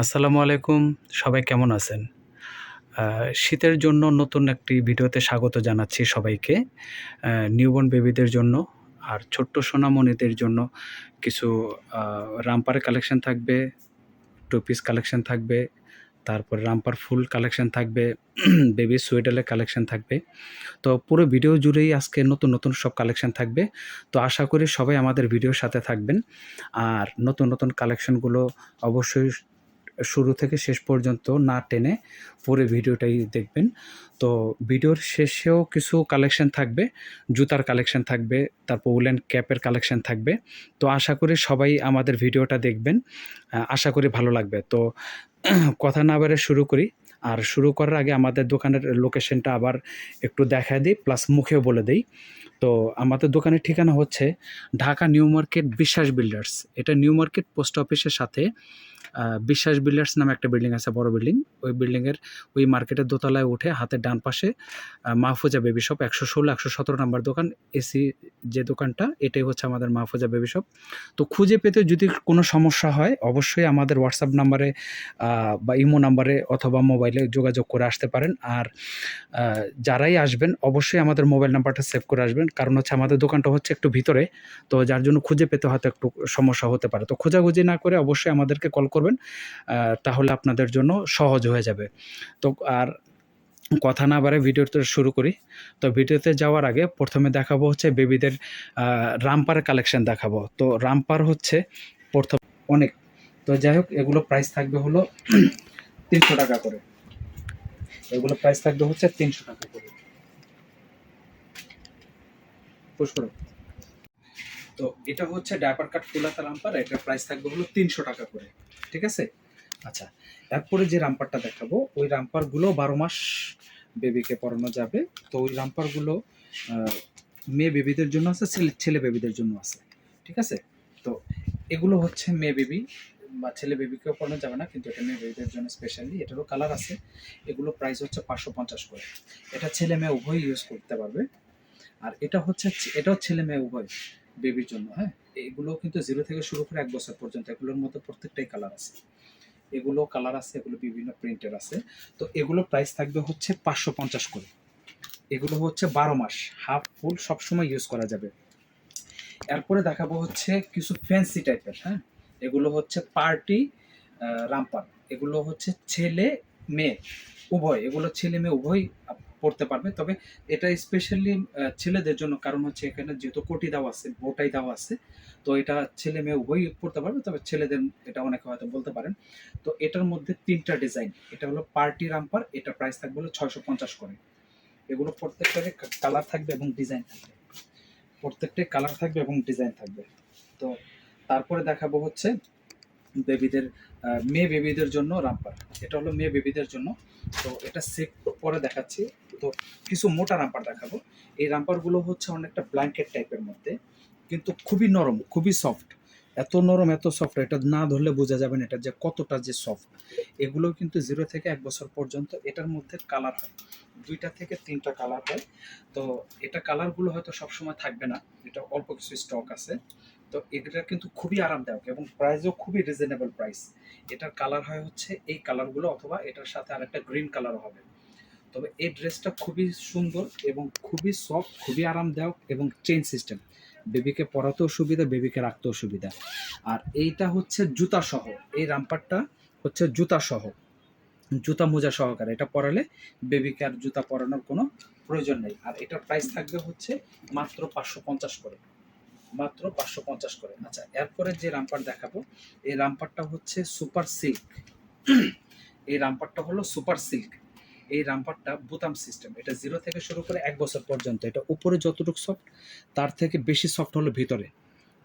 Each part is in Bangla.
আসসালামু আলাইকুম, সবাই কেমন আছেন? শীতের জন্য নতুন একটি ভিডিওতে স্বাগত জানাচ্ছি সবাইকে। নিউবর্ন বেবিদের জন্য আর ছোট্ট সোনামণিদের জন্য কিছু রামপার কালেকশন থাকবে টু পিস কালেকশন থাকবে, তারপর রামপার ফুল কালেকশন থাকবে বেবি সোয়েটারের কালেকশন থাকবে। তো পুরো ভিডিও জুড়েই আজকে নতুন নতুন সব কালেকশন থাকবে। তো আশা করি সবাই আমাদের ভিডিওর সাথে থাকবেন। আর নতুন নতুন কালেকশনগুলো অবশ্যই শুরু থেকে শেষ পর্যন্ত না টেনে পুরো ভিডিওটাই দেখবেন। তো ভিডিওর শেষেও কিছু কালেকশন থাকবে, জুতার কালেকশন থাকবে, তারপর উলেন ক্যাপের কালেকশন থাকবে। তো আশা করি সবাই আমাদের ভিডিওটা দেখবেন আশা করি ভালো লাগবে। তো কথা না বারে শুরু করি। আর শুরু করার আগে আমাদের দোকানের লোকেশনটা আবার একটু দেখা দিই প্লাস মুখেও বলে দিই। তো আমাদের দোকানের ঠিকানা হচ্ছে Dhaka new market Biswas builders. এটা নিউ মার্কেট পোস্ট অফিসের সাথে বিশ্বাস বিল্ডার্স নামে একটা বিল্ডিং আছে, বড় বিল্ডিং। ওই বিল্ডিংয়ের ওই মার্কেটের দোতলায় উঠে হাতের ডান পাশে মাহফুজা বেবি শপ, একশো ষোলো, একশো সতেরো নাম্বার দোকান, এসি যে দোকানটা, এটাই হচ্ছে আমাদের মাহফুজা বেবি শপ। তো খুঁজে পেতে যদি কোনো সমস্যা হয়, অবশ্যই আমাদের হোয়াটসঅ্যাপ নাম্বারে বা ইমো নাম্বারে অথবা মোবাইলে যোগাযোগ করে আসতে পারেন। আর যারাই আসবেন, অবশ্যই আমাদের মোবাইল নাম্বারটা সেভ করে আসবেন। কারণ হচ্ছে আমাদের দোকানটা হচ্ছে একটু ভিতরে, তো যার জন্য খুঁজে পেতে হয়তো একটু সমস্যা হতে পারে। তো খোঁজাখুঁজি না করে অবশ্যই আমাদেরকে কল করবেন তাহলে আপনাদের জন্য সহজ হয়ে যাবে। তো আর কথা না বারে ভিডিওতে শুরু করি। তো ভিডিওতে যাওয়ার আগে প্রথমে দেখাবো হচ্ছে বেবিদের রামপার কালেকশন দেখাবো। তো রামপার হচ্ছে প্রথম অনেক। তো যাই হোক, এগুলো প্রাইস থাকবে হলো তিনশো টাকা করে। এগুলো প্রাইস থাকবে হচ্ছে তিনশো টাকা করে। পুশ তো এটা হচ্ছে ডাইপার কাট ফুলাতা রাম্পার এটার প্রাইস থাকবে হলো তিনশো টাকা করে, ঠিক আছে? আচ্ছা এরপরে যে রামপারটা দেখাবো, ওই রামপারগুলো বারো মাস বেবিকে পরানো যাবে। তো ওই রামপারগুলো মেয়ে বেবিদের জন্য আছে, ছেলে ছেলে বেবিদের জন্য আছে, ঠিক আছে? তো এগুলো হচ্ছে মেয়ে বেবি বা ছেলে বেবিকেও পরানো যাবে না, কিন্তু এটা মেয়ে বেবিদের জন্য স্পেশালি এটারও কালার আছে। এগুলো প্রাইস হচ্ছে পাঁচশো পঞ্চাশ করে। এটা ছেলে মেয়ে উভয় ইউজ করতে পারবে। আর এটা হচ্ছে, এটাও ছেলে মেয়ে উভয়। বেবির জন্য হ্যাঁ? এগুলো কিন্তু জিরো থেকে শুরু করে এক বছর পর্যন্ত, এগুলোর মধ্যে প্রত্যেকটাই কালার আছে। এগুলো কালার আছে, এগুলো বিভিন্ন প্রিন্টের আছে। তো এগুলো প্রাইস থাকবে হচ্ছে পাঁচশো পঞ্চাশ করে। এগুলো হচ্ছে বারো মাস হাফ ফুল সবসময় ইউজ করা যাবে। এরপরে দেখাবো হচ্ছে কিছু ফ্যান্সি টাইপের হ্যাঁ? এগুলো হচ্ছে পার্টি রামপার এগুলো হচ্ছে ছেলে মেয়ে উভয়। এগুলো ছেলে মেয়ে উভয় পড়তে পারবে। তবে এটা স্পেশালি ছেলেদের জন্য, কারণ হচ্ছে এখানে যেহেতু কোটি দেওয়া আছে বোটাই দেওয়া আছে, তো এটা ছেলে মেয়ে উভয় পড়তে পারবে, তবে ছেলেদের এটা অনেকে হয়তো বলতে পারেন। তো এটার মধ্যে তিনটা ডিজাইন এটা হলো পার্টি রাম্পার এটা প্রাইস থাকবে হলো ছয়শো পঞ্চাশ করে। এগুলো প্রত্যেকটারে কালার থাকবে এবং ডিজাইন থাকবে। প্রত্যেকটাই কালার থাকবে এবং ডিজাইন থাকবে। তো তারপরে দেখাবো হচ্ছে বেবিদের মেয়ে বেবিদের জন্য রাম্পার এটা হলো মেয়ে বেবিদের জন্য। তো এটা সেট পরে দেখাচ্ছি। তো কিছু মোটা রাম্পার দেখাবো। এই রামপারগুলো হচ্ছে অনেকটা ব্ল্যাঙ্কেট টাইপের মধ্যে, কিন্তু খুবই নরম, খুবই সফট এত নরম, এত সফট এটা না ধরলে বোঝা যাবে না এটা যে কতটা যে সফট এগুলো কিন্তু জিরো থেকে এক বছর পর্যন্ত এটার মধ্যে কালার হয়। দুইটা থেকে তিনটা কালার হয়। তো এটা কালারগুলো হয়তো সবসময় থাকবে না, এটা অল্প কিছু স্টক আছে। তো এটা কিন্তু খুবই আরামদায়ক এবং প্রাইসও খুবই রিজনেবল প্রাইস এটার কালার হয় হচ্ছে এই কালারগুলো অথবা এটার সাথে আরেকটা গ্রিন কালারও হবে। তবে এই ড্রেসটা খুবই সুন্দর এবং খুবই সফট খুবই আরামদায়ক এবং চেন সিস্টেম বেবিকে পরাতেও সুবিধা বেবিকে রাখতেও সুবিধা। আর এইটা হচ্ছে জুতা সহ, এই রামপারটা হচ্ছে জুতা সহ, জুতা মোজা সহকারে। এটা পরালে বেবিকে আর জুতা পরানোর কোনো প্রয়োজন নেই। আর এটার প্রাইস থাকবে হচ্ছে মাত্র পাঁচশো পঞ্চাশ করে। মাত্র পাঁচশো পঞ্চাশ করে। আচ্ছা এরপরে যে রামপার দেখাবো, এই রামপারটা হচ্ছে সুপার সিল্ক এই রামপারটা হলো সুপার সিল্ক এই রামপারটা বুতাম সিস্টেম এটা জিরো থেকে শুরু করে এক বছর পর্যন্ত, এটা উপরে যতটুকু সফট তার থেকে বেশি সফট হলো ভিতরে।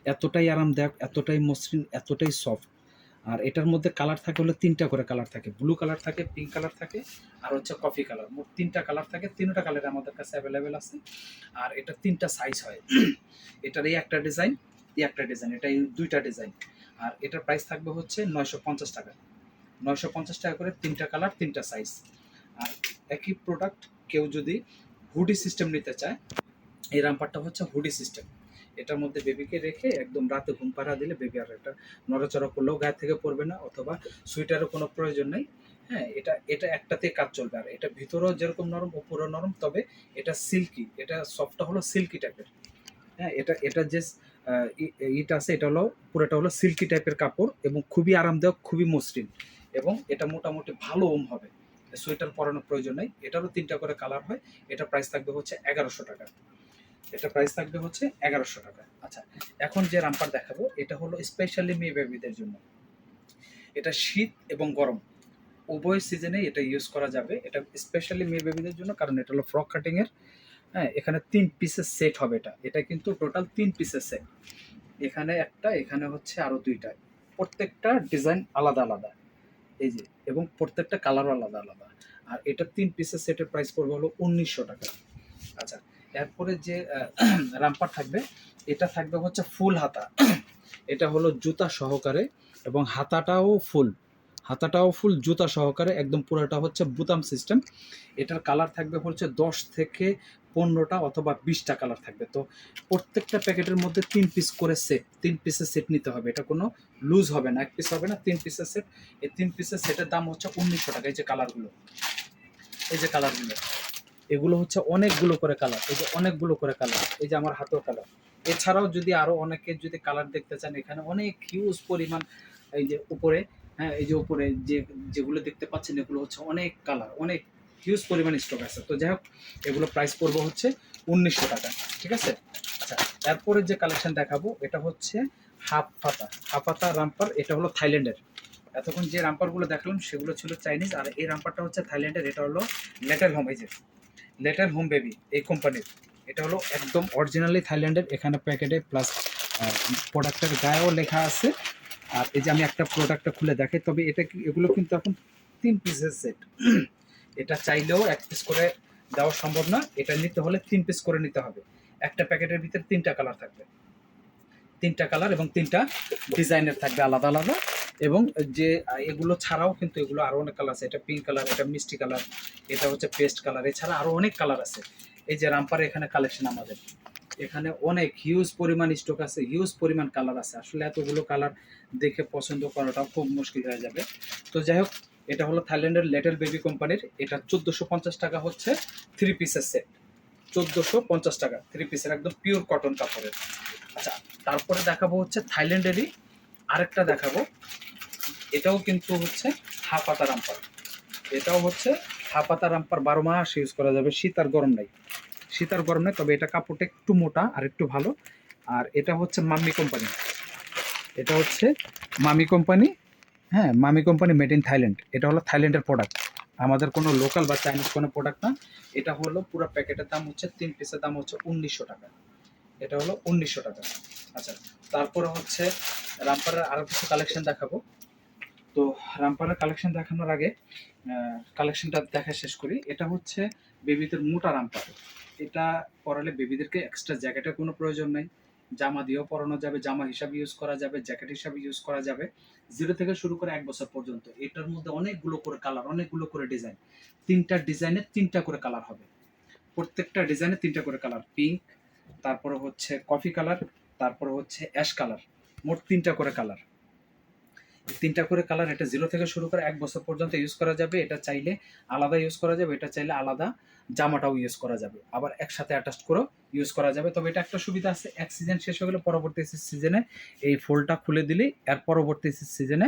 এতটাই আরামদায়ক, এতটাই মসৃণ, এতটাই সফট আর এটার মধ্যে কালার থাকে হলো তিনটা করে কালার থাকে। ব্লু কালার থাকে পিঙ্ক কালার থাকে, আর হচ্ছে কফি কালার মোট তিনটা কালার থাকে, তিনটা কালার আমাদের কাছে অ্যাভেলেবেল আছে। আর এটা তিনটা সাইজ হয়। এটার এই একটা ডিজাইন এই একটা ডিজাইন এটা দুইটা ডিজাইন আর এটার প্রাইস থাকবে হচ্ছে নয়শো পঞ্চাশ টাকা। নয়শো পঞ্চাশ টাকা করে তিনটা কালার তিনটা সাইজ আর একই প্রোডাক্ট কেউ যদি হুডি সিস্টেম নিতে চায়, এই রামপারটা হচ্ছে হুডি সিস্টেম এটার মধ্যে বেবিকে রেখে একদম রাতে ঘুম পাড়া দিলে বেবি আর এটা নড়াচড়া করলেও গায়ে থেকে পড়বে না অথবা সুইটারও কোনো প্রয়োজন নেই। হ্যাঁ এটা এটা একটাতে কাজ চলবে। আর এটা ভিতরেও যেরকম নরম, উপরেও নরম, তবে এটা সিল্কি এটা সফটটা হলো সিল্কি টাইপের হ্যাঁ এটা এটা যে ইটা আছে, এটা হলো, পুরোটা হলো সিল্কি টাইপের কাপড় এবং খুবই আরামদায়ক, খুবই মসৃণ এবং এটা মোটামুটি ভালো ওম হবে। সোয়েটার পরানোর প্রয়োজন নেই। এটারও তিনটা করে কালার হয়। এটা প্রাইস থাকবে হচ্ছে এগারোশো টাকা। এটা প্রাইস থাকবে হচ্ছে এগারোশো টাকা। আচ্ছা এখন যে রামপার দেখাবো, এটা হলো স্পেশালি মেয়ে বেবিদের জন্য। এটা শীত এবং গরম। উভয় সিজনে এটা ইউজ করা যাবে। এটা স্পেশালি মেয়ে বেবিদের জন্য, কারণ এটা হলো ফ্রক কাটিং এর। হ্যাঁ এখানে তিন পিসের সেট হবে এটা। এটা কিন্তু টোটাল তিন পিসের সেট এখানে একটা, এখানে হচ্ছে আরও দুইটা। প্রত্যেকটা ডিজাইন আলাদা আলাদা। এই যে, এবং প্রত্যেকটা কালারও আলাদা আলাদা। আর এটা তিন পিসের সেটের প্রাইস পড়বে হলো উনিশশো টাকা। আচ্ছা এরপরে যে রামপার থাকবে, এটা থাকবে হচ্ছে ফুল হাতা। এটা হলো জুতা সহকারে এবং হাতাটাও ফুল। হাতাটাও ফুল, জুতা সহকারে, একদম পুরোটা হচ্ছে বুতাম সিস্টেম এটার কালার থাকবে হচ্ছে দশ থেকে পনেরোটা অথবা বিশটা কালার থাকবে। তো প্রত্যেকটা প্যাকেটের মধ্যে তিন পিস করে সেট তিন পিসের সেট নিতে হবে। এটা কোনো লুজ হবে না, এক পিস হবে না, তিন পিসের সেট এই তিন পিসের সেটের দাম হচ্ছে উনিশশো টাকা, এই যে কালারগুলো এই যে কালারগুলো এগুলো হচ্ছে অনেকগুলো করে কালার এই যে অনেকগুলো করে কালার এই যে আমার হাতেও কালার এছাড়াও যদি আরও অনেকে যদি কালার দেখতে চান, এখানে অনেক হিউজ পরিমাণ, এই যে উপরে হ্যাঁ এই যে উপরে যে, যেগুলো দেখতে পাচ্ছেন, এগুলো হচ্ছে অনেক কালার অনেক হিউজ পরিমাণ স্টক আছে। তো যাই হোক, এগুলো প্রাইস পড়ব হচ্ছে উনিশশো টাকা, ঠিক আছে? আচ্ছা তারপরে যে কালেকশন দেখাবো, এটা হচ্ছে হাফ পাতা। হাফ পাতা রামপার, এটা হলো থাইল্যান্ডের। এতক্ষণ যে রামপারগুলো দেখলাম, সেগুলো ছিল চাইনিজ, আর এই রামপারটা হচ্ছে থাইল্যান্ডের, এটা হলো লেটার হোম এই যে লেটার হোম বেবি এই কোম্পানির এটা হলো একদম অরিজিনালি থাইল্যান্ডের, এখানে প্যাকেটে প্লাস প্রোডাক্টের গায়েও লেখা আছে। আর এই যে আমি একটা প্রোডাক্টটা খুলে দেখাই, তবে এটা কি, এগুলো কিন্তু এখন তিন পিসের সেট এটা চাইলেও এক পিস করে দেওয়া সম্ভব না। এটা নিতে হলে তিন পিস করে নিতে হবে। একটা প্যাকেটের ভিতরে তিনটা কালার থাকবে। তিনটা কালার এবং তিনটা ডিজাইনের থাকবে আলাদা আলাদা। এবং যে, এগুলো ছাড়াও কিন্তু এগুলো আরও অনেক কালার আছে। এটা পিঙ্ক কালার এটা মিষ্টি কালার এটা হচ্ছে পেস্ট কালার এছাড়া আরও অনেক কালার আছে। এই যে রামপার এখানে কালেকশন আমাদের। এখানে অনেক হিউজ পরিমাণ স্টক আছে হিউজ পরিমাণ কালার আছে। আসলে এতগুলো কালার দেখে পছন্দ করাটাও খুব মুশকিল হয়ে যাবে। তো যাই হোক এটা হলো থাইল্যান্ডের লেটেল বেবি কোম্পানির, এটা চোদ্দোশো পঞ্চাশ টাকা হচ্ছে থ্রি পিসের সেট চোদ্দোশো পঞ্চাশ টাকা থ্রি পিসের একদম পিওর কটন কাপড়ের। আচ্ছা তারপরে দেখাবো হচ্ছে থাইল্যান্ডেরই আরেকটা দেখাবো। এটাও কিন্তু হচ্ছে হাফাতা রাম্পার। এটাও হচ্ছে হাফাতা রাম্পার বারো মাস ইউজ করা যাবে, শীত আর গরম নাই। শীত আর গরম নাই, তবে এটা কাপড়টা একটু মোটা আর একটু ভালো। আর এটা হচ্ছে মাম্মি কোম্পানি। এটা হচ্ছে মামি কোম্পানি হ্যাঁ মামি কোম্পানি মেড ইন থাইল্যান্ড এটা হলো থাইল্যান্ডের প্রোডাক্ট আমাদের কোনো লোকাল বা চাইনিজ কোনো প্রোডাক্ট না। এটা হলো পুরো প্যাকেটের দাম হচ্ছে তিন পিসের দাম হচ্ছে উনিশশো টাকা। এটা হলো উনিশশো টাকা। আচ্ছা তারপরে হচ্ছে রামপারের আরও কিছু কালেকশন দেখাবো। তো রামপারের কালেকশন দেখানোর আগে কালেকশনটা দেখা শেষ করি। এটা হচ্ছে বেবিদের মোটা রামপার এটা পরালে বেবিদেরকে এক্সট্রা জ্যাকেটের কোনো প্রয়োজন নেই। জামা দিয়েও পরানো যাবে, জামা হিসাবে ইউজ করা যাবে জ্যাকেট হিসাবে ইউজ করা যাবে। জিরো থেকে শুরু করে এক বছর পর্যন্ত। এটার মধ্যে অনেকগুলো করে কালার অনেকগুলো করে ডিজাইন তিনটা ডিজাইনের তিনটা করে কালার হবে। প্রত্যেকটা ডিজাইনে তিনটা করে কালার পিঙ্ক তারপরে হচ্ছে কফি কালার তারপরে হচ্ছে অ্যাশ কালার মোট তিনটা করে কালার তিনটা করে কালার এটা জিরো থেকে শুরু করে এক বছর পর্যন্ত ইউজ করা যাবে। এটা চাইলে আলাদা ইউজ করা যাবে, এটা চাইলে আলাদা জামাটাও ইউজ করা যাবে। আবার একসাথে অ্যাটাচ করেও ইউজ করা যাবে। তবে এটা একটা সুবিধা আছে, এক সিজন শেষ হয়ে গেলে পরবর্তী সিজনে এই ফুলটা খুলে দিলেই এর পরবর্তী সিজনে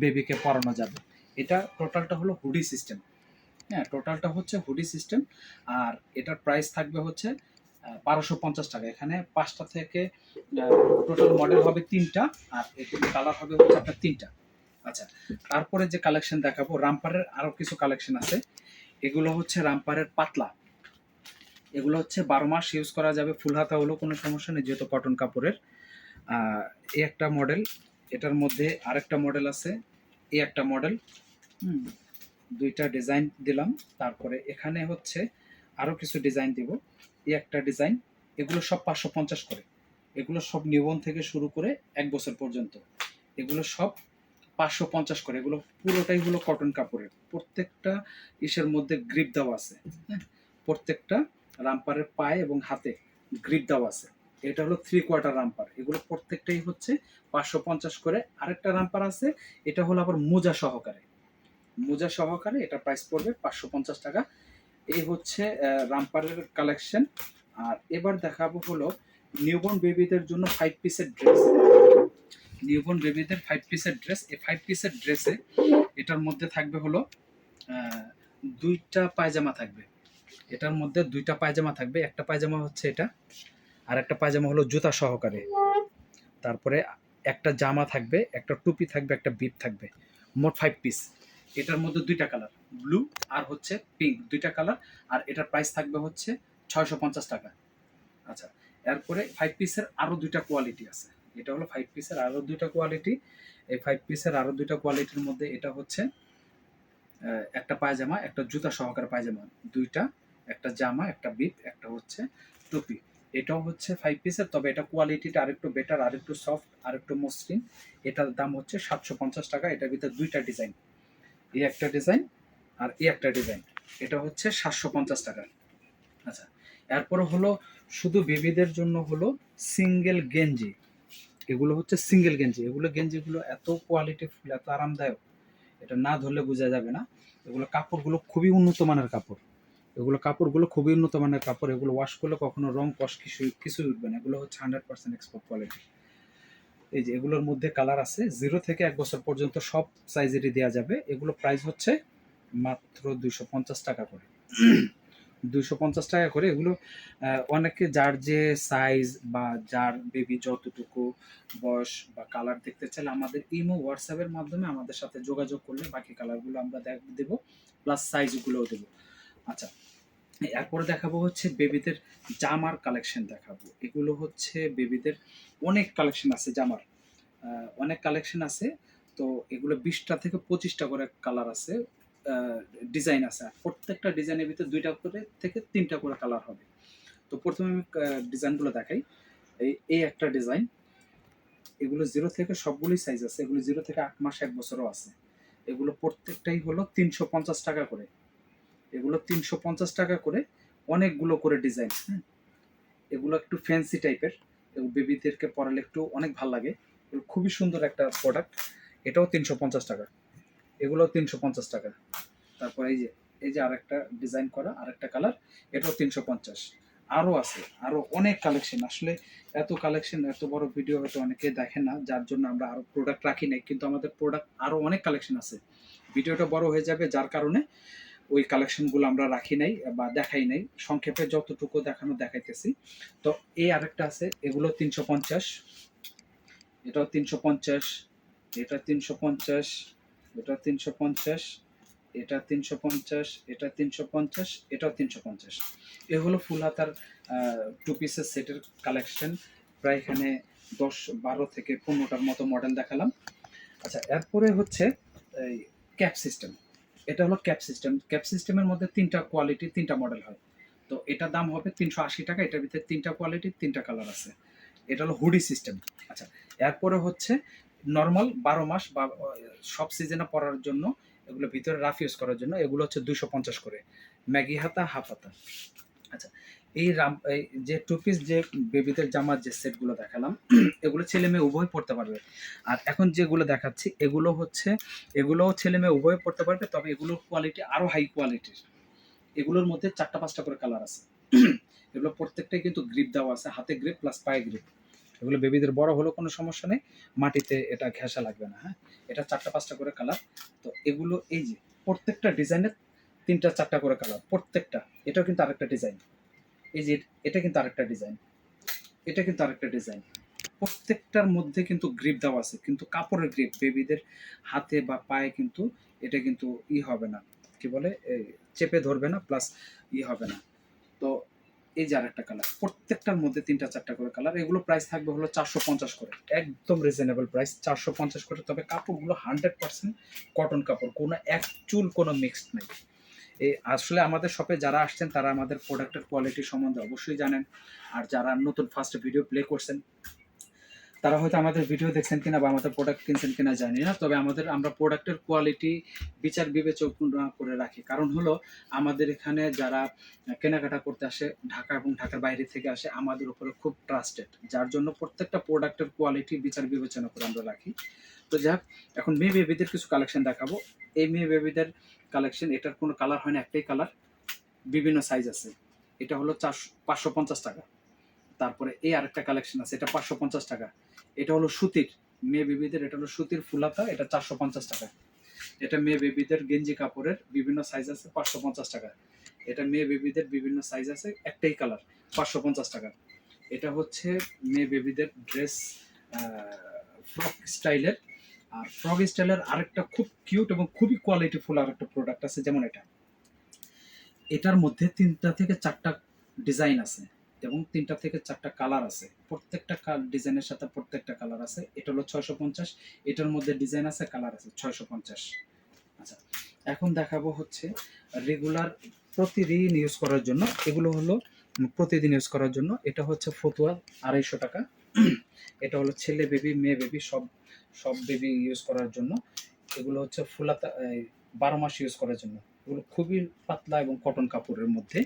বেবিকে পরানো যাবে। এটা টোটালটা হলো হুডি সিস্টেম হ্যাঁ টোটালটা হচ্ছে হুডি সিস্টেম আর এটার প্রাইস থাকবে হচ্ছে বারোশো পঞ্চাশ টাকা। এখানে পাঁচটা থেকে টোটাল মডেল হবে তিনটা আর কালার হবে হচ্ছে আপনার তিনটা। আচ্ছা তারপরে যে কালেকশন দেখাবো রামপারের আরও কিছু কালেকশন আছে। এগুলো হচ্ছে রামপারের পাতলা। এগুলো হচ্ছে বারো মাস ইউজ করা যাবে, ফুল হাতা হলেও কোনো সমস্যা নেই, যেহেতু কটন কাপড়ের। এই একটা মডেল এটার মধ্যে আরেকটা মডেল আছে এই একটা মডেল হুম, দুইটা ডিজাইন দিলাম, তারপরে এখানে হচ্ছে আরও কিছু ডিজাইন দিব। এই একটা ডিজাইন এগুলো সব পাঁচশো পঞ্চাশ করে। এগুলো সব নিবন থেকে শুরু করে এক বছর পর্যন্ত। এগুলো সব পাঁচশো পঞ্চাশ করে। এগুলো পুরোটাই হলো কটন কাপড়ের। প্রত্যেকটা ইসের মধ্যে গ্রিপ দেওয়া আছে হ্যাঁ? প্রত্যেকটা রামপারের পায়ে এবং হাতে গ্রিপ দেওয়া আছে। এটা হলো থ্রি কোয়ার্টার রাম্পার। এগুলো প্রত্যেকটাই হচ্ছে পাঁচশো পঞ্চাশ করে। আরেকটা রাম্পার আছে, এটা হলো আবার মোজা সহকারে। মোজা সহকারে এটা প্রাইস পড়বে পাঁচশো পঞ্চাশ টাকা। এই হচ্ছে রাম্পারের কালেকশন আর এবার দেখাবো হলো নিউবর্ন বেবিদের জন্য ফাইভ পিসের ড্রেস নিউবর্ন বেবিদের ফাইভ পিসের ড্রেস এই ফাইভ পিসের ড্রেসে এটার মধ্যে থাকবে হলো দুইটা পায়জামা থাকবে। এটার মধ্যে দুইটা পায়জামা থাকবে। একটা পায়জামা হচ্ছে এটা, আর একটা পায়জামা হলো জুতা সহকারে। তারপরে একটা জামা থাকবে, একটা টুপি থাকবে, একটা বিপ থাকবে। মোট ফাইভ পিস এটার মধ্যে দুইটা কালার ব্লু আর হচ্ছে পিঙ্ক দুইটা কালার আর এটার প্রাইস থাকবে হচ্ছে ছয়শো পঞ্চাশ টাকা। আচ্ছা এরপরে ফাইভ পিসের আরও দুইটা কোয়ালিটি আছে। এটা হলো ফাইভ পিসের আরও দুইটা কোয়ালিটি এই ফাইভ পিসের আরও দুইটা কোয়ালিটির মধ্যে এটা হচ্ছে একটা পায়জামা, একটা জুতা সহকারে পায়জামা দুইটা, একটা জামা, একটা বিপ একটা হচ্ছে টুপি। এটাও হচ্ছে ফাইভ পিসের তবে এটা কোয়ালিটিটা আরেকটু বেটার আরেকটু সফট আরেকটু মসৃণ। এটার দাম হচ্ছে সাতশো পঞ্চাশ টাকা, এটার ভিতরে দুইটা ডিজাইন এই একটা ডিজাইন আর এই একটা ডিজাইন এটা হচ্ছে সাতশো পঞ্চাশ টাকা। আচ্ছা এরপরে হলো শুধু বেবিদের জন্য হলো সিঙ্গেল গেঞ্জি। এগুলো হচ্ছে সিঙ্গেল গেঞ্জি। এগুলো গেঞ্জিগুলো এত কোয়ালিটি ফুল, এত আরামদায়ক, এটা না ধরলে বোঝা যাবে না। এগুলো কাপড়গুলো খুবই উন্নত মানের কাপড়। এগুলো কাপড়গুলো খুবই উন্নত মানের কাপড়, এগুলো ওয়াশ করলে কখনো রং কষ কিছু কিছুই উঠবে না। এগুলো হচ্ছে হান্ড্রেড পার্সেন্ট এক্সপোর্ট কোয়ালিটি এই যে এগুলোর মধ্যে কালার আছে জিরো থেকে এক বছর পর্যন্ত সব সাইজেরই দেওয়া যাবে। এগুলো প্রাইস হচ্ছে মাত্র দুইশো পঞ্চাশ টাকা করে। দুইশো পঞ্চাশ টাকা করে এগুলো অনেকে যার যে সাইজ বা যার বেবি যতটুকু বয়স বা কালার দেখতে চাইলে আমাদের ইমো হোয়াটসঅ্যাপের মাধ্যমে আমাদের সাথে যোগাযোগ করলে বাকি কালারগুলো আমরা দেবো প্লাস সাইজগুলোও দেবো। আচ্ছা এরপরে দেখাবো হচ্ছে বেবিদের জামার কালেকশন দেখাবো। এগুলো হচ্ছে বেবিদের অনেক কালেকশন আছে জামার অনেক কালেকশন আছে। তো এগুলো বিশটা থেকে পঁচিশটা করে কালার আছে। ডিজাইন আছে। প্রত্যেকটা ডিজাইনের ভিতরে দুইটা করে থেকে তিনটা করে কালার হবে। তো প্রথমে আমি ডিজাইনগুলো দেখাই। এই এই একটা ডিজাইন এগুলো জিরো থেকে সবগুলোই সাইজ আছে। এগুলো জিরো থেকে আট মাস, এক বছরও আছে। এগুলো প্রত্যেকটাই হলো তিনশো পঞ্চাশ টাকা করে। এগুলো তিনশো পঞ্চাশ টাকা করে অনেকগুলো করে ডিজাইন হ্যাঁ এগুলো একটু ফ্যান্সি টাইপের বেবিদেরকে পরালে একটু অনেক ভালো লাগে। খুবই সুন্দর একটা প্রোডাক্ট এটাও তিনশো পঞ্চাশ টাকা। এগুলোও তিনশো পঞ্চাশ টাকা। তারপর এই যে এই যে আরেকটা ডিজাইন করা, আরেকটা কালার এটাও তিনশো পঞ্চাশ। আরও আছে আরও অনেক কালেকশন আসলে এত কালেকশন এত বড় ভিডিও হয়তো অনেকে দেখে না, যার জন্য আমরা আরও প্রোডাক্ট রাখি নাই, কিন্তু আমাদের প্রোডাক্ট আরও অনেক কালেকশন আছে। ভিডিওটা বড় হয়ে যাবে যার কারণে ওই কালেকশনগুলো আমরা রাখি নাই বা দেখাই নাই। সংক্ষেপে যতটুকু দেখানো দেখাইতেছি। তো এই আরেকটা আছে, এগুলো তিনশো পঞ্চাশ। এটাও তিনশো পঞ্চাশ, এটা তিনশো পঞ্চাশ। এটা তিনশো পঞ্চাশ, এটা তিনশো পঞ্চাশ, এটা তিনশো পঞ্চাশ, এটাও তিনশো পঞ্চাশ। এ হলো ফুল হাতার টু পিসের সেটের কালেকশন প্রায় এখানে দশ, বারো থেকে পনেরোটার মতো মডেল দেখালাম। আচ্ছা এরপরে হচ্ছে এই ক্যাপ সিস্টেম এটা হলো ক্যাপ সিস্টেম ক্যাপ সিস্টেমের মধ্যে তিনটা কোয়ালিটি তিনটা মডেল হয়। তো এটার দাম হবে তিনশো আশি টাকা, এটার ভিতরে তিনটা কোয়ালিটি তিনটা কালার আছে। এটা হলো হুডি সিস্টেম আচ্ছা এরপরে হচ্ছে নর্মাল বারো মাস বা সব সিজনে পরার জন্য, এগুলো ভিতরে রাফ ইউজ করার জন্য, এগুলো হচ্ছে দুশো পঞ্চাশ করে। ম্যাগি হাতা, হাফ হাতা। আচ্ছা এই রাম যে টু পিস যে বেবিদের জামার যে সেটগুলো দেখালাম, এগুলো ছেলে মেয়ে উভয় পড়তে পারবে। আর এখন যেগুলো দেখাচ্ছি, এগুলো হচ্ছে, এগুলোও ছেলে মেয়ে উভয় পড়তে পারবে, তবে এগুলোর কোয়ালিটি আরও হাই কোয়ালিটির এগুলোর মধ্যে চারটা পাঁচটা করে কালার আছে। এগুলো প্রত্যেকটাই কিন্তু গ্রিপ দেওয়া আছে, হাতে গ্রিপ প্লাস পায়ে গ্রিপ এগুলো বেবিদের বড় হলেও কোনো সমস্যা নেই। মাটিতে এটা ঘেঁষা লাগবে না হ্যাঁ? এটা চারটা পাঁচটা করে কালার তো এগুলো এই যে, প্রত্যেকটা ডিজাইনের তিনটা চারটা করে কালার প্রত্যেকটা। এটাও কিন্তু আরেকটা ডিজাইন এই যে, এটা কিন্তু আরেকটা ডিজাইন এটা কিন্তু আরেকটা ডিজাইন প্রত্যেকটার মধ্যে কিন্তু গ্রিপ দেওয়া আছে, কিন্তু কাপড়ের গ্রিপ বেবিদের হাতে বা পায়ে কিন্তু এটা কিন্তু ই হবে না। কি বলে? চেপে ধরবে না প্লাস ই হবে না। তো এই যে আরেকটা কালার প্রত্যেকটার মধ্যে তিনটা চারটা করে কালার এগুলো প্রাইস থাকবে হলো চারশো পঞ্চাশ করে। একদম রিজনেবল প্রাইস চারশো পঞ্চাশ করে। তবে কাপড়গুলো হান্ড্রেড পার্সেন্ট কটন কাপড়, কোনো এক চুল কোনো মিক্সড নেই। এই আসলে আমাদের শপে যারা আসছেন, তারা আমাদের প্রোডাক্টের কোয়ালিটি সম্বন্ধে অবশ্যই জানেন। আর যারা নতুন ফার্স্ট ভিডিও প্লে করছেন তারা হয়তো আমাদের ভিডিও দেখছেন কিনা বা আমাদের প্রোডাক্ট কিনছেন কিনা জানি না। তবে আমাদের, আমরা প্রোডাক্টের কোয়ালিটি বিচার বিবেচনা করে রাখি। কারণ হলো, আমাদের এখানে যারা কেনাকাটা করতে আসে, ঢাকা এবং ঢাকার বাইরে থেকে আসে, আমাদের উপরে খুব ট্রাস্টেড যার জন্য প্রত্যেকটা প্রোডাক্টের কোয়ালিটি বিচার বিবেচনা করে আমরা রাখি। তো যাক এখন মেয়ে বেবিদের কিছু কালেকশন দেখাবো। এই মেয়ে বেবিদের কালেকশন এটার কোনো কালার হয় না, একটাই কালার বিভিন্ন সাইজ আছে। এটা হলো চারশো, পাঁচশো পঞ্চাশ টাকা। তারপরে এই আরেকটা কালেকশন আছে, এটা পাঁচশো পঞ্চাশ টাকা। এটা হলো সুতির, মেয়ে বেবিদের, এটা হলো সুতির ফুলাতা এটা চারশো পঞ্চাশ টাকা। এটা মেয়ে বেবিদের গেঞ্জি কাপড়ের বিভিন্ন সাইজ আছে, পাঁচশো পঞ্চাশ টাকা। এটা মেয়ে বেবিদের বিভিন্ন সাইজ আছে, একটাই কালার পাঁচশো পঞ্চাশ টাকা। এটা হচ্ছে মেয়ে বেবিদের ড্রেস ফ্রক স্টাইলের আর ফ্রক স্টাইলের আরেকটা খুব কিউট এবং খুবই কোয়ালিটি কোয়ালিটিফুল আরেকটা প্রোডাক্ট আছে, যেমন এটা। এটার মধ্যে তিনটা থেকে চারটা ডিজাইন আছে। এবং তিনটা থেকে চারটা কালার আছে। প্রত্যেকটা ডিজাইনের সাথে প্রত্যেকটা কালার আছে। এটা হলো ছয়শো পঞ্চাশ, এটার মধ্যে ডিজাইন আছে কালার আছে, ছয়শো পঞ্চাশ। আচ্ছা এখন দেখাবো হচ্ছে রেগুলার প্রতিদিন ইউজ করার জন্য। এগুলো হলো প্রতিদিন ইউজ করার জন্য। এটা হচ্ছে ফতুয়া, আড়াইশো টাকা। এটা হলো ছেলে বেবি মেয়ে বেবি সব সব বেবি ইউজ করার জন্য। এগুলো হচ্ছে ফুলাতা বারো মাস ইউজ করার জন্য। এগুলো খুবই পাতলা এবং কটন কাপড়ের মধ্যে।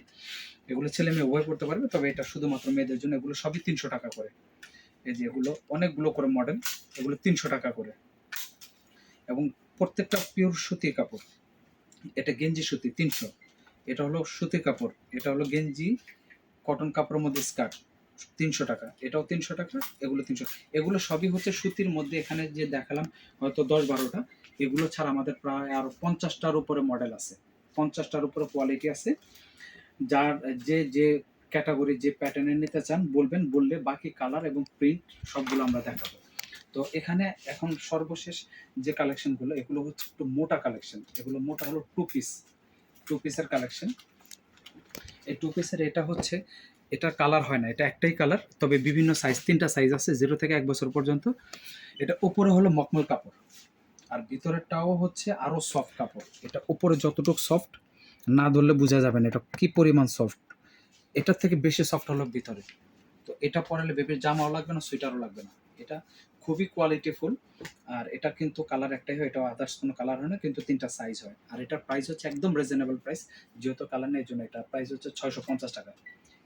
এগুলো ছেলে মেয়ে উভয় পড়তে পারবে, তবে এটা শুধুমাত্র মেয়েদের জন্য, এগুলো সবই তিনশো টাকা করে। এই যে এগুলো অনেকগুলো করে মডেল এগুলো তিনশো টাকা করে। এবং প্রত্যেকটা পিওর সুতি কাপড়, এটা গেঞ্জি সুতি তিনশো। এটা হলো সুতি কাপড়, এটা হলো গেঞ্জি কটন কাপড়ের মধ্যে স্কার্ট তিনশো টাকা। এটাও তিনশো টাকা, এগুলো তিনশো। এগুলো সবই হচ্ছে সুতির মধ্যে, এখানে যে দেখালাম, হয়তো দশ বারোটা। এগুলো ছাড়া আমাদের প্রায় আরও পঞ্চাশটার উপরে মডেল আছে। পঞ্চাশটার উপরে কোয়ালিটি আছে। যার যে যে ক্যাটাগরি যে প্যাটার্নের নিতে চান, বলবেন, বললে বাকি কালার এবং প্রিন্ট সবগুলো আমরা দেখাবো। তো এখানে এখন সর্বশেষ যে কালেকশনগুলো এগুলো হচ্ছে একটু মোটা কালেকশন এগুলো মোটা হলো টু পিস টু পিসের কালেকশন এই টু পিসের এটা হচ্ছে, এটা কালার হয় না, এটা একটাই কালার তবে বিভিন্ন সাইজ তিনটা সাইজ আছে জিরো থেকে এক বছর পর্যন্ত। এটা উপরে হলো মকমল কাপড়। আর ভিতরেরটাও হচ্ছে আরও সফট কাপড়। এটা উপরে যতটুকু সফট না ধরলে বোঝা যাবে না এটা কি পরিমাণ সফট এটার থেকে বেশি সফট হলো ভিতরে। তো এটা পরালে বেবির জামাও লাগবে না সুইটারও লাগবে না। এটা খুবই কোয়ালিটিফুল আর এটা কিন্তু কালার একটাই হয়, এটা আদার্স কোনো কালার হয় না, কিন্তু তিনটা সাইজ হয়। আর এটার প্রাইস হচ্ছে একদম রিজনেবল প্রাইস যেহেতু কালার নেই জন্য এটা প্রাইস হচ্ছে ছয়শো পঞ্চাশ টাকা।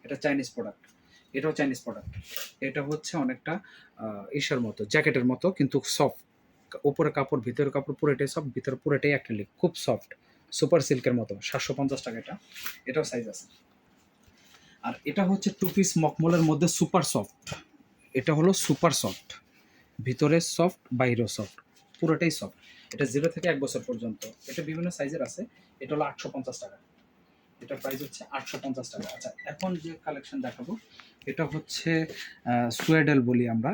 এটা চাইনিজ প্রোডাক্ট এটাও চাইনিজ প্রোডাক্ট এটা হচ্ছে অনেকটা ইসের মতো, জ্যাকেটের মতো, কিন্তু সফট উপরে কাপড়, ভিতরে কাপড় পুরোটাই সফট ভিতরে পুরোটাই অ্যাক্রিলিক খুব সফট সুপার সিল্কের মতো, সাতশো পঞ্চাশ টাকা এটা। এটাও সাইজ আছে। আর এটা হচ্ছে টু পিস মকমলের মধ্যে সুপার সফট এটা হলো সুপার সফট ভিতরে সফট বাইরেও সফট পুরোটাই সফট এটা জিরো থেকে এক বছর পর্যন্ত। এটা বিভিন্ন সাইজের আছে। এটা হলো আটশো পঞ্চাশ টাকা। এটার প্রাইস হচ্ছে আটশো পঞ্চাশ টাকা। আচ্ছা এখন যে কালেকশন দেখাবো, এটা হচ্ছে সোয়েডেল বলি আমরা।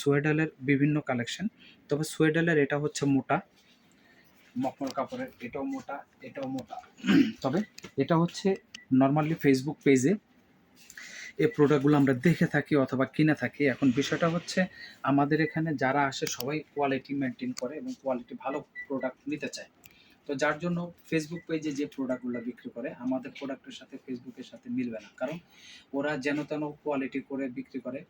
সোয়েডেলের বিভিন্ন কালেকশন তবে সোয়েডেলের এটা হচ্ছে মোটা। মকমল কাপড়ের, এটাও মোটা এটাও মোটা। তবে এটা হচ্ছে নর্মালি ফেসবুক পেজে এই প্রোডাক্টগুলো আমরা দেখে থাকি অথবা কিনে থাকি। এখন বিষয়টা হচ্ছে আমাদের এখানে যারা আসে সবাই কোয়ালিটি মেনটেন করে এবং কোয়ালিটি ভালো প্রোডাক্ট নিতে চায়। তো যার জন্য ফেসবুক পেজে যে প্রোডাক্টগুলো বিক্রি করে, আমাদের প্রোডাক্টের সাথে ফেসবুকের সাথে মিলবে না। কারণ ওরা যেন তেন কোয়ালিটি করে বিক্রি করে।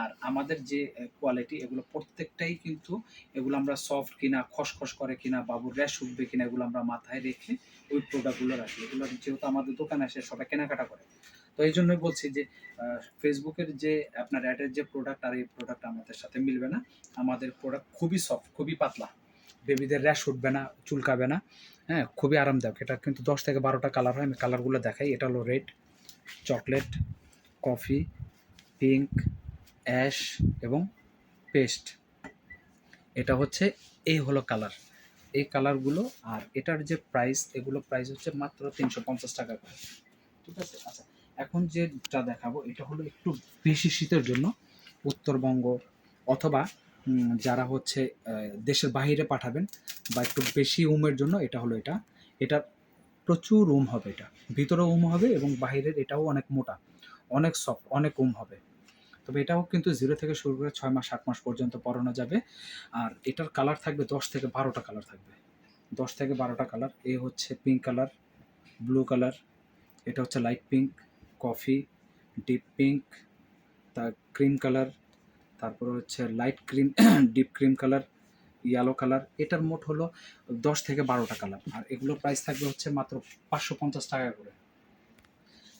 আর আমাদের যে কোয়ালিটি এগুলো প্রত্যেকটাই কিন্তু এগুলো আমরা সফট কিনা, খসখস করে কিনা, বাবুর র্যাশ উঠবে কিনা, এগুলো আমরা মাথায় রেখে ওই প্রোডাক্টগুলো রাখি। এগুলো যেহেতু আমাদের দোকানে আসে, সবাই কেনাকাটা করে। তো এই জন্যই বলছি যে ফেসবুকের যে, আপনার অ্যাডের যে প্রোডাক্ট আর এই প্রোডাক্ট আমাদের সাথে মিলবে না। আমাদের প্রোডাক্ট খুবই সফট খুবই পাতলা। বেবিদের র্যাশ উঠবে না, চুলকাবে না। হ্যাঁ খুবই আরামদায়ক। এটা কিন্তু দশ থেকে বারোটা কালার হয়, আমি কালারগুলো দেখাই। এটা হলো red chocolate coffee pink ash এবং পেস্ট এটা হচ্ছে, এই হলো কালার এই কালারগুলো আর এটার যে প্রাইস এগুলো প্রাইস হচ্ছে মাত্র তিনশো পঞ্চাশ টাকা করে। ঠিক আছে? আচ্ছা এখন যেটা দেখাবো, এটা হলো একটু বেশি শীতের জন্য উত্তরবঙ্গ অথবা যারা হচ্ছে দেশের বাইরে পাঠাবেন বা একটু বেশি উমের জন্য এটা হলো এটা। এটা প্রচুর উম হবে এটা। ভিতরে উম হবে এবং বাইরের এটাও অনেক মোটা। অনেক সফট, অনেক উম হবে। তবে এটাও কিন্তু জিরো থেকে শুরু করে ছয় মাস, সাত মাস পর্যন্ত পরানো যাবে। আর এটার কালার থাকবে দশ থেকে বারোটা কালার থাকবে। দশ থেকে বারোটা কালার এ হচ্ছে পিঙ্ক কালার ব্লু কালার এটা হচ্ছে light pink coffee deep pink তা ক্রিম কালার তারপরে হচ্ছে light cream deep cream colour yellow colour এটার মোট হলো দশ থেকে বারোটা কালার আর এগুলোর প্রাইস থাকবে হচ্ছে মাত্র পাঁচশো পঞ্চাশ টাকা করে।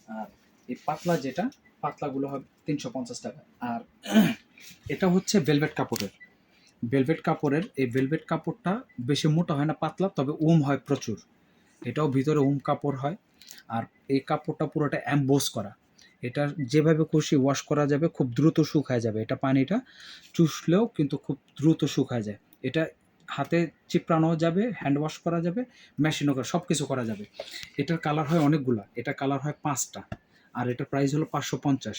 আর এই পাতলা যেটা, পাতলাগুলো হবে তিনশো পঞ্চাশ টাকা। আর এটা হচ্ছে ভেলভেট কাপড়ের। ভেলভেট কাপড়ের, এই ভেলভেট কাপড়টা বেশি মোটা হয় না পাতলা, তবে উম হয় প্রচুর। এটাও ভিতরে উম কাপড় হয়। আর এই কাপড়টা পুরোটা অ্যাম্বোস করা। এটা যেভাবে খুশি ওয়াশ করা যাবে, খুব দ্রুত শুকায় যাবে। এটা পানিটা চুষলেও কিন্তু খুব দ্রুত শুকায় যায়। এটা হাতে চিপড়ানো যাবে হ্যান্ড ওয়াশ করা যাবে মেশিনও করা সব কিছু করা যাবে। এটার কালার হয় অনেকগুলা। এটা কালার হয় পাঁচটা। আর এটার প্রাইস হলো পাঁচশো পঞ্চাশ।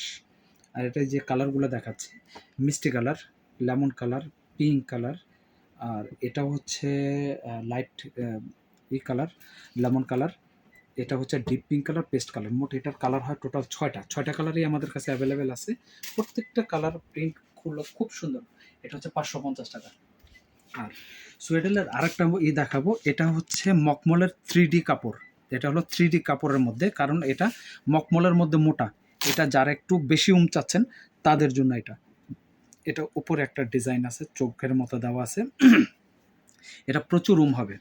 আর এটা যে কালারগুলো দেখাচ্ছে, মিষ্টি colour lemon colour pink colour আর এটা হচ্ছে লাইট ই কালার লেমন কালার এটা হচ্ছে deep pink colour paste colour মোট এটার কালার হয় টোটাল ছয়টা। ছয়টা কালারই আমাদের কাছে অ্যাভেলেবেল আছে। প্রত্যেকটা কালার প্রিন্ট খুব খুব সুন্দর। এটা হচ্ছে পাঁচশো পঞ্চাশ টাকা। আর সোয়েডেলের আরেকটা ই দেখাবো। এটা হচ্ছে মকমলের থ্রি ডি কাপড়। এটা হলো থ্রি ডি কাপড়ের মধ্যে, কারণ এটা মকমলের মধ্যে মোটা। এটা যারা একটু বেশি উম চাচ্ছেন, তাদের জন্য এটা। এটা উপরে একটা ডিজাইন আছে, চোখের মতো দেওয়া আছে। এটা প্রচুর উম হবে।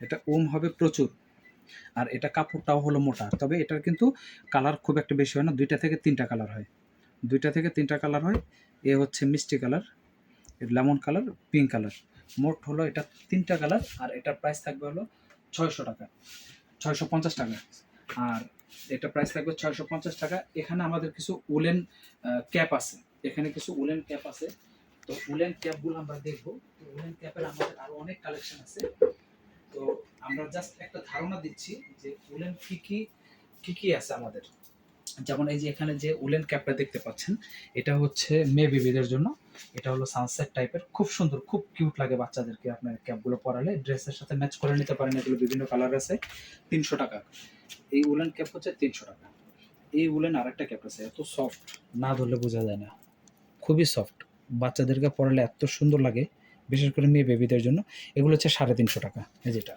এটা উম হবে প্রচুর। আর এটা কাপড়টাও হলো মোটা। তবে এটার কিন্তু কালার খুব একটা বেশি হয় না, দুইটা থেকে তিনটা কালার হয়। দুইটা থেকে তিনটা কালার হয়, এ হচ্ছে মিষ্টি colour lemon colour pink colour মোট হলো এটা তিনটা কালার আর এটার প্রাইস থাকবে হলো ছয়শো টাকা, ছয়শো পঞ্চাশ টাকা। আর এটা প্রাইস থাকবে ছয়শো পঞ্চাশ টাকা। এখানে আমাদের কিছু উলেন ক্যাপ আছে। এখানে কিছু উলেন ক্যাপ আছে। তো উলেন ক্যাপগুলো আমরা দেখব। উলেন ক্যাপের আমাদের আরও অনেক কালেকশন আছে। তো আমরা জাস্ট একটা ধারণা দিচ্ছি যে উলেন কি কি কি কি আছে আমাদের। যেমন এই যে এখানে যে উলেন ক্যাপটা দেখতে পাচ্ছেন, এটা হচ্ছে মেয়ে বেবিদের জন্য। এটা হলো সানসেট টাইপের খুব সুন্দর, খুব কিউট লাগে বাচ্চাদেরকে আপনার ক্যাপগুলো পরালে। ড্রেসের সাথে ম্যাচ করে নিতে পারেন, এগুলো বিভিন্ন কালার আছে। তিনশো টাকা। এই উলেন ক্যাপ হচ্ছে তিনশো টাকা। এই উলেন আরেকটা ক্যাপ আছে, এত সফট না ধরলে বোঝা যায় না। খুবই সফট বাচ্চাদেরকে পরালে এত সুন্দর লাগে। বিশেষ করে মেয়ে বেবিদের জন্য, এগুলো হচ্ছে সাড়ে তিনশো টাকা যেটা।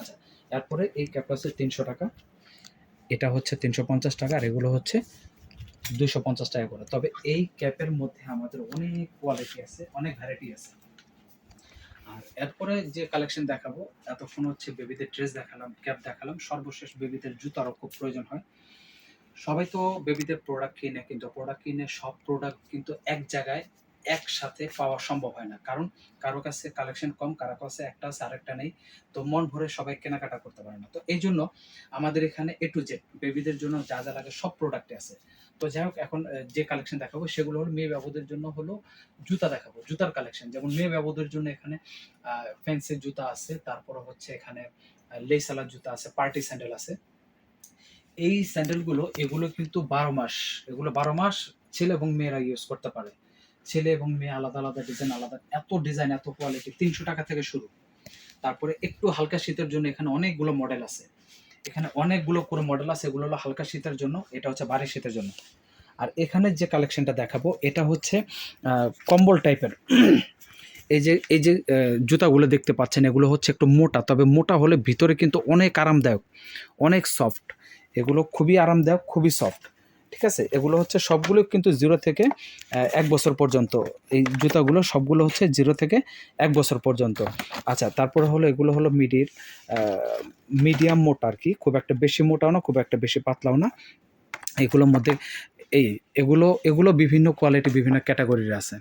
আচ্ছা এরপরে এই হচ্ছে তিনশো টাকা, এটা হচ্ছে তিনশো পঞ্চাশ টাকা, আর এগুলো হচ্ছে দুশো পঞ্চাশ টাকা করে। তবে এই ক্যাপের মধ্যে আমাদের অনেক কোয়ালিটি আছে, অনেক ভ্যারাইটি আছে। আর এরপরে যে কালেকশন দেখাবো, এতক্ষণ হচ্ছে বেবিদের ড্রেস দেখালাম ক্যাপ দেখালাম, সর্বশেষ বেবিদের জুতারও খুব প্রয়োজন হয়। সবাই তো বেবিদের প্রোডাক্ট কিনে, কিন্তু প্রোডাক্ট কিনে সব প্রোডাক্ট কিন্তু এক জায়গায় একসাথে পাওয়া সম্ভব হয় না। কারণ কারও কাছে কালেকশন কম, কারও কাছে একটা আছে, আরেকটা নেই। তো মন ভরে সবাই কেনাকাটা করতে পারে না। তো এই জন্য আমাদের এখানে এ টু জেড বেবিদের জন্য যা যা লাগে সব প্রোডাক্টে আছে। তো যাই হোক, এখন যে কালেকশন দেখাবো, সেগুলো হলো মেয়ে বাবুদের জন্য হলো জুতা দেখাবো, জুতার কালেকশন যেমন মেয়ে বাবুদের জন্য এখানে ফ্যান্সির জুতা আছে, তারপরে হচ্ছে এখানে লেসালার জুতা আছে পার্টি স্যান্ডেল আছে। এই স্যান্ডেলগুলো এগুলো কিন্তু বারো মাস, এগুলো বারো মাস ছেলে এবং মেয়েরা ইউজ করতে পারে। ছেলে এবং মেয়ে আলাদা আলাদা ডিজাইন আলাদা। এত ডিজাইন এত কোয়ালিটি তিনশো টাকা থেকে শুরু। তারপরে একটু হালকা শীতের জন্য এখানে অনেকগুলো মডেল আছে। এখানে অনেকগুলো করে মডেল আছে, এগুলো হলো হালকা শীতের জন্য, এটা হচ্ছে ভারী শীতের জন্য। আর এখানে যে কালেকশনটা দেখাবো, এটা হচ্ছে কম্বল টাইপের এই যে এই যে জুতাগুলো দেখতে পাচ্ছেন, এগুলো হচ্ছে একটু মোটা, তবে মোটা হলে ভিতরে কিন্তু অনেক আরামদায়ক, অনেক সফট এগুলো খুবই আরামদায়ক, খুবই সফট ঠিক আছে? এগুলো হচ্ছে সবগুলো কিন্তু জিরো থেকে এক বছর পর্যন্ত। এই জুতাগুলো সবগুলো হচ্ছে জিরো থেকে এক বছর পর্যন্ত। আচ্ছা তারপরে হলো, এগুলো হলো মিডির মিডিয়াম মোটা আর কি। খুব একটা বেশি মোটাও না, খুব একটা বেশি পাতলাও না। এগুলোর মধ্যে এই, এগুলো এগুলো বিভিন্ন কোয়ালিটি বিভিন্ন ক্যাটাগরির আছে।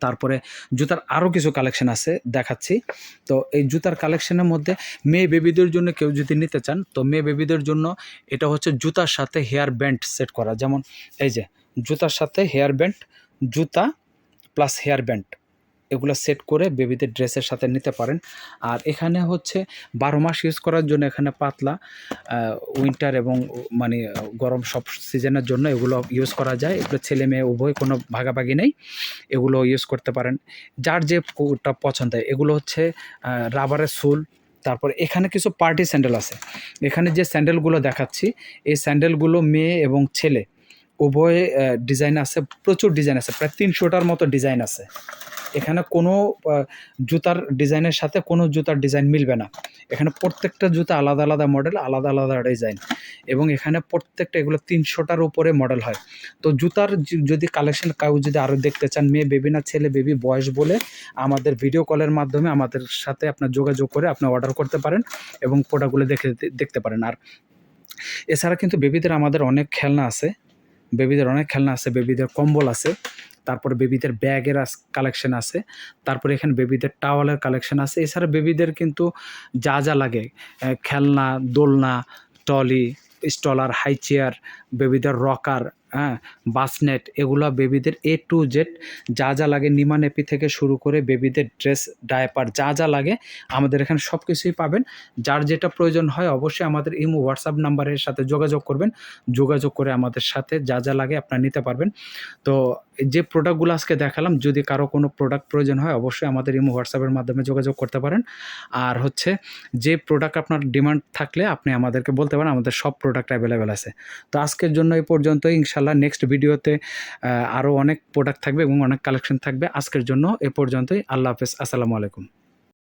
তারপরে জুতার আরও কিছু কালেকশন আছে, দেখাচ্ছি। তো এই জুতার কালেকশনের মধ্যে মেয়ে বেবিদের জন্য কেউ যদি নিতে চান, তো মেয়ে বেবিদের জন্য এটা হচ্ছে জুতার সাথে হেয়ার ব্যান্ড সেট করা। যেমন এই যে, জুতার সাথে হেয়ার ব্যান্ড জুতা প্লাস হেয়ার ব্যান্ড এগুলো সেট করে বেবিদের ড্রেসের সাথে নিতে পারেন। আর এখানে হচ্ছে বারো মাস ইউজ করার জন্য এখানে পাতলা উইন্টার এবং মানে গরম সব সিজনের জন্য এগুলো ইউজ করা যায়। এগুলো ছেলে মেয়ে, উভয় কোনো ভাগাভাগি নেই। এগুলো ইউজ করতে পারেন। যার যে কোটা পছন্দ এগুলো হচ্ছে রাবারের সুল তারপর এখানে কিছু পার্টি স্যান্ডেল আছে। এখানে যে স্যান্ডেলগুলো দেখাচ্ছি, এই স্যান্ডেলগুলো মেয়ে এবং ছেলে। উভয় ডিজাইন আছে, প্রচুর ডিজাইন আছে, প্রায় তিনশোটার মতো ডিজাইন আছে। এখানে কোনো জুতার ডিজাইনের সাথে কোনো জুতার ডিজাইন মিলবে না। এখানে প্রত্যেকটা জুতা আলাদা আলাদা মডেল আলাদা আলাদা ডিজাইন এবং এখানে প্রত্যেকটা, এগুলো তিনশোটার উপরে মডেল হয়। তো জুতার যদি কালেকশন কাউ যদি আরও দেখতে চান, মেয়ে বেবি না ছেলে বেবি বয়স বলে আমাদের ভিডিও কলের মাধ্যমে আমাদের সাথে আপনার যোগাযোগ করে আপনি অর্ডার করতে পারেন এবং প্রোডাক্টগুলো দেখে, দেখতে পারেন। আর এছাড়া কিন্তু বেবিদের আমাদের অনেক খেলনা আছে। বেবিদের অনেক খেলনা আছে, বেবিদের কম্বল আছে, তারপর বেবিদের ব্যাগের কালেকশন আছে, তারপরে এখানে বেবিদের টাওয়ালের কালেকশন আছে। এছাড়া বেবিদের কিন্তু যা যা লাগে খেলনা, দোলনা টলি স্টলার হাই চেয়ার বেবিদের রকার হ্যাঁ বাসনেট, এগুলো বেবিদের এ টু জেড যা যা লাগে নিমানেপি থেকে শুরু করে বেবিদের ড্রেস, ডায়াপার যা যা লাগে আমাদের এখানে সব কিছুই পাবেন। যার যেটা প্রয়োজন হয় অবশ্যই আমাদের ইমো, হোয়াটসঅ্যাপ নাম্বারের সাথে যোগাযোগ করবেন। যোগাযোগ করে আমাদের সাথে যা যা লাগে আপনারা নিতে পারবেন। তো যে প্রোডাক্টগুলো আজকে দেখালাম, যদি কারও কোনো প্রোডাক্ট প্রয়োজন হয় অবশ্যই আমাদের ইমো হোয়াটসঅ্যাপের মাধ্যমে যোগাযোগ করতে পারেন। আর হচ্ছে যে প্রোডাক্ট আপনার ডিমান্ড থাকলে আপনি আমাদেরকে বলতে পারেন, আমাদের সব প্রোডাক্ট অ্যাভেলেবেল আছে। তো আজকের জন্য এই পর্যন্তই। ইনশাল্লাহ নেক্সট ভিডিওতে আরও অনেক প্রোডাক্ট থাকবে এবং অনেক কালেকশন থাকবে। আজকের জন্য এ পর্যন্তই। আল্লাহ হাফেজ। আসসালামু আলাইকুম।